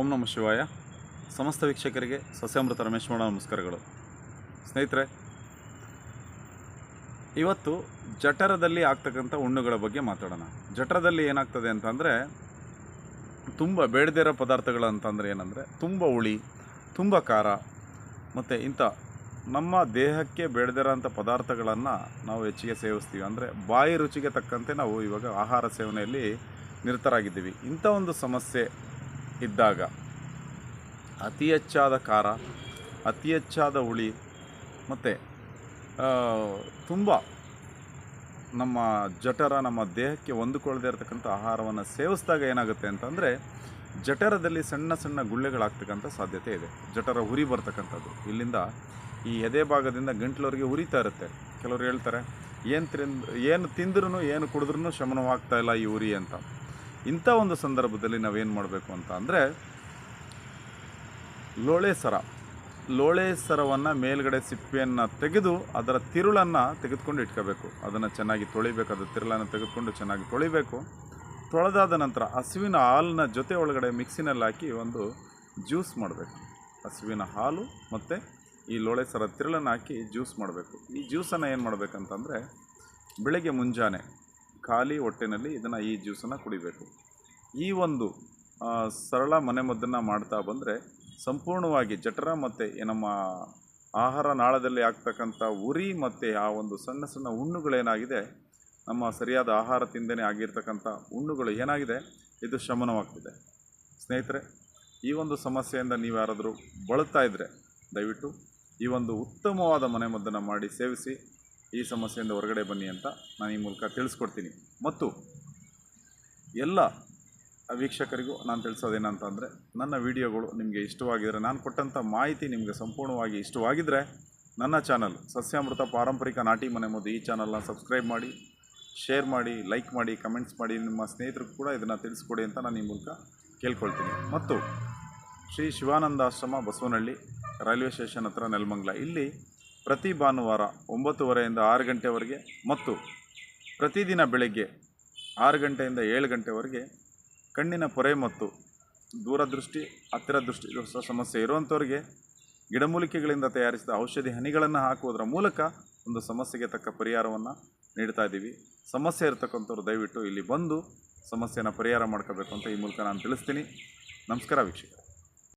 ಓಂ ನಮ ಶಿವಾಯ. ಸಮಸ್ತ ವೀಕ್ಷಕರಿಗೆ ಸಸ್ಯಾಮೃತ ರಮೇಶ್ ಮಾಡ ನಮಸ್ಕಾರಗಳು. ಸ್ನೇಹಿತರೆ, ಇವತ್ತು ಜಠರದಲ್ಲಿ ಆಗ್ತಕ್ಕಂಥ ಹುಣ್ಣುಗಳ ಬಗ್ಗೆ ಮಾತಾಡೋಣ. ಜಠರದಲ್ಲಿ ಏನಾಗ್ತದೆ ಅಂತಂದರೆ, ತುಂಬ ಬೇಡದಿರೋ ಪದಾರ್ಥಗಳು ಅಂತಂದರೆ ಏನಂದರೆ, ತುಂಬ ಹುಳಿ, ತುಂಬ ಖಾರ, ಮತ್ತು ಇಂಥ ನಮ್ಮ ದೇಹಕ್ಕೆ ಬೇಡದಿರೋಂಥ ಪದಾರ್ಥಗಳನ್ನು ನಾವು ಹೆಚ್ಚಿಗೆ ಸೇವಿಸ್ತೀವಿ. ಅಂದರೆ ಬಾಯಿ ರುಚಿಗೆ ತಕ್ಕಂತೆ ನಾವು ಇವಾಗ ಆಹಾರ ಸೇವನೆಯಲ್ಲಿ ನಿರತರಾಗಿದ್ದೀವಿ. ಇಂಥ ಒಂದು ಸಮಸ್ಯೆ ಇದ್ದಾಗ ಅತಿ ಹೆಚ್ಚಾದ ಖಾರ, ಅತಿ ಹೆಚ್ಚಾದ ಹುಳಿ ಮತ್ತು ತುಂಬ ನಮ್ಮ ಜಠರ ನಮ್ಮ ದೇಹಕ್ಕೆ ಹೊಂದಿಕೊಳ್ಳದೇ ಇರತಕ್ಕಂಥ ಆಹಾರವನ್ನು ಸೇವಿಸಿದಾಗ ಏನಾಗುತ್ತೆ ಅಂತಂದರೆ, ಜಠರದಲ್ಲಿ ಸಣ್ಣ ಸಣ್ಣ ಗುಳ್ಳೆಗಳಾಗ್ತಕ್ಕಂಥ ಸಾಧ್ಯತೆ ಇದೆ. ಜಠರ ಉರಿ ಬರ್ತಕ್ಕಂಥದ್ದು. ಇಲ್ಲಿಂದ ಈ ಎದೆ ಭಾಗದಿಂದ ಗಂಟ್ಲವರಿಗೆ ಉರಿತಾ ಇರುತ್ತೆ. ಕೆಲವರು ಹೇಳ್ತಾರೆ, ಏನು ತಿಂದ್, ಏನು ತಿಂದ್ರೂ ಏನು ಕುಡಿದ್ರೂ ಶಮನವಾಗ್ತಾ ಇಲ್ಲ ಈ ಉರಿ ಅಂತ. ಇಂಥ ಒಂದು ಸಂದರ್ಭದಲ್ಲಿ ನಾವೇನು ಮಾಡಬೇಕು ಅಂತ ಅಂದರೆ, ಲೋಳೆ ಸರ. ಲೋಳೆ ಸರವನ್ನು ಮೇಲ್ಗಡೆ ಸಿಪ್ಪೆಯನ್ನು ತೆಗೆದು ಅದರ ತಿರುಳನ್ನು ತೆಗೆದುಕೊಂಡು ಇಟ್ಕೋಬೇಕು. ಅದನ್ನು ಚೆನ್ನಾಗಿ ತೊಳಿಬೇಕು. ಅದರ ತಿರುಳನ್ನು ತೆಗೆದುಕೊಂಡು ಚೆನ್ನಾಗಿ ತೊಳಿಬೇಕು. ತೊಳೆದಾದ ನಂತರ ಹಸುವಿನ ಹಾಲಿನ ಜೊತೆ ಒಳಗಡೆ ಮಿಕ್ಸಿನಲ್ಲಿ ಹಾಕಿ ಒಂದು ಜ್ಯೂಸ್ ಮಾಡಬೇಕು. ಹಸುವಿನ ಹಾಲು ಮತ್ತು ಈ ಲೋಳೆ ಸರ ತಿರುಳನ್ನು ಹಾಕಿ ಜ್ಯೂಸ್ ಮಾಡಬೇಕು. ಈ ಜ್ಯೂಸನ್ನು ಏನು ಮಾಡಬೇಕಂತಂದರೆ, ಬೆಳಗ್ಗೆ ಮುಂಜಾನೆ ಖಾಲಿ ಹೊಟ್ಟೆನಲ್ಲಿ ಇದನ್ನು ಈ ಜ್ಯೂಸನ್ನು ಕುಡಿಬೇಕು. ಈ ಒಂದು ಸರಳ ಮನೆಮದ್ದನ್ನು ಮಾಡ್ತಾ ಬಂದರೆ ಸಂಪೂರ್ಣವಾಗಿ ಜಠರ ಮತ್ತು ನಮ್ಮ ಆಹಾರ ನಾಳದಲ್ಲಿ ಆಗ್ತಕ್ಕಂಥ ಉರಿ ಮತ್ತು ಆ ಒಂದು ಸಣ್ಣ ಸಣ್ಣ ಹುಣ್ಣುಗಳೇನಾಗಿದೆ ನಮ್ಮ ಸರಿಯಾದ ಆಹಾರ ತಿಂದೇ ಆಗಿರ್ತಕ್ಕಂಥ ಹುಣ್ಣುಗಳು ಏನಾಗಿದೆ, ಇದು ಶಮನವಾಗ್ತಿದೆ. ಸ್ನೇಹಿತರೆ, ಈ ಒಂದು ಸಮಸ್ಯೆಯಿಂದ ನೀವು ಯಾರಾದರೂ ಬಳಲ್ತಾ ಇದ್ದರೆ ದಯವಿಟ್ಟು ಈ ಒಂದು ಉತ್ತಮವಾದ ಮನೆಮದ್ದನ್ನು ಮಾಡಿ ಸೇವಿಸಿ. ಈ ಸಮಸ್ಯೆಯಿಂದ ಹೊರಗಡೆ ಬನ್ನಿ ಅಂತ ನಾನು ಈ ಮೂಲಕ ತಿಳಿಸ್ಕೊಡ್ತೀನಿ. ಮತ್ತು ಎಲ್ಲ ವೀಕ್ಷಕರಿಗೂ ನಾನು ತಿಳಿಸೋದೇನಂತ ಅಂದರೆ ನನ್ನ ವಿಡಿಯೋಗಳು ನಿಮಗೆ ಇಷ್ಟವಾಗಿದ್ದರೆ ನಾನು ಕೊಟ್ಟಂಥ ಮಾಹಿತಿ ನಿಮಗೆ ಸಂಪೂರ್ಣವಾಗಿ ಇಷ್ಟವಾಗಿದ್ದರೆ ನನ್ನ ಚಾನಲ್ ಸಸ್ಯಾಮೃತ ಪಾರಂಪರಿಕ ನಾಟಿ ಮನೆ ಮದ್ದು ಈ ಚಾನಲ್ನ ಸಬ್ಸ್ಕ್ರೈಬ್ ಮಾಡಿ, ಶೇರ್ ಮಾಡಿ, ಲೈಕ್ ಮಾಡಿ, ಕಮೆಂಟ್ಸ್ ಮಾಡಿ, ನಿಮ್ಮ ಸ್ನೇಹಿತರಿಗೂ ಕೂಡ ಇದನ್ನು ತಿಳಿಸ್ಕೊಡಿ ಅಂತ ನಾನು ಈ ಮೂಲಕ ಕೇಳ್ಕೊಳ್ತೀನಿ. ಮತ್ತು ಶ್ರೀ ಶಿವಾನಂದಾಶ್ರಮ ಬಸವನಹಳ್ಳಿ ರೈಲ್ವೆ ಸ್ಟೇಷನ್ ಹತ್ರ ನೆಲಮಂಗ್ಲ. ಇಲ್ಲಿ ಪ್ರತಿ ಭಾನುವಾರ ಒಂಬತ್ತುವರೆಯಿಂದ ಆರು ಗಂಟೆವರೆಗೆ ಮತ್ತು ಪ್ರತಿದಿನ ಬೆಳಗ್ಗೆ ಆರು ಗಂಟೆಯಿಂದ ಏಳು ಗಂಟೆವರೆಗೆ ಕಣ್ಣಿನ ಪೊರೆ ಮತ್ತು ದೂರದೃಷ್ಟಿ ಹತ್ತಿರ ದೃಷ್ಟಿ ದೋಷ ಸಮಸ್ಯೆ ಇರುವಂಥವ್ರಿಗೆ ಗಿಡಮೂಲಿಕೆಗಳಿಂದ ತಯಾರಿಸಿದ ಔಷಧಿ ಹನಿಗಳನ್ನು ಹಾಕುವುದರ ಮೂಲಕ ಒಂದು ಸಮಸ್ಯೆಗೆ ತಕ್ಕ ಪರಿಹಾರವನ್ನು ನೀಡ್ತಾ ಇದ್ದೀವಿ. ಸಮಸ್ಯೆ ಇರತಕ್ಕಂಥವ್ರು ದಯವಿಟ್ಟು ಇಲ್ಲಿ ಬಂದು ಸಮಸ್ಯೆನ ಪರಿಹಾರ ಮಾಡ್ಕೋಬೇಕು ಅಂತ ಈ ಮೂಲಕ ನಾನು ತಿಳಿಸ್ತೀನಿ. ನಮಸ್ಕಾರ ವೀಕ್ಷಕರೇ.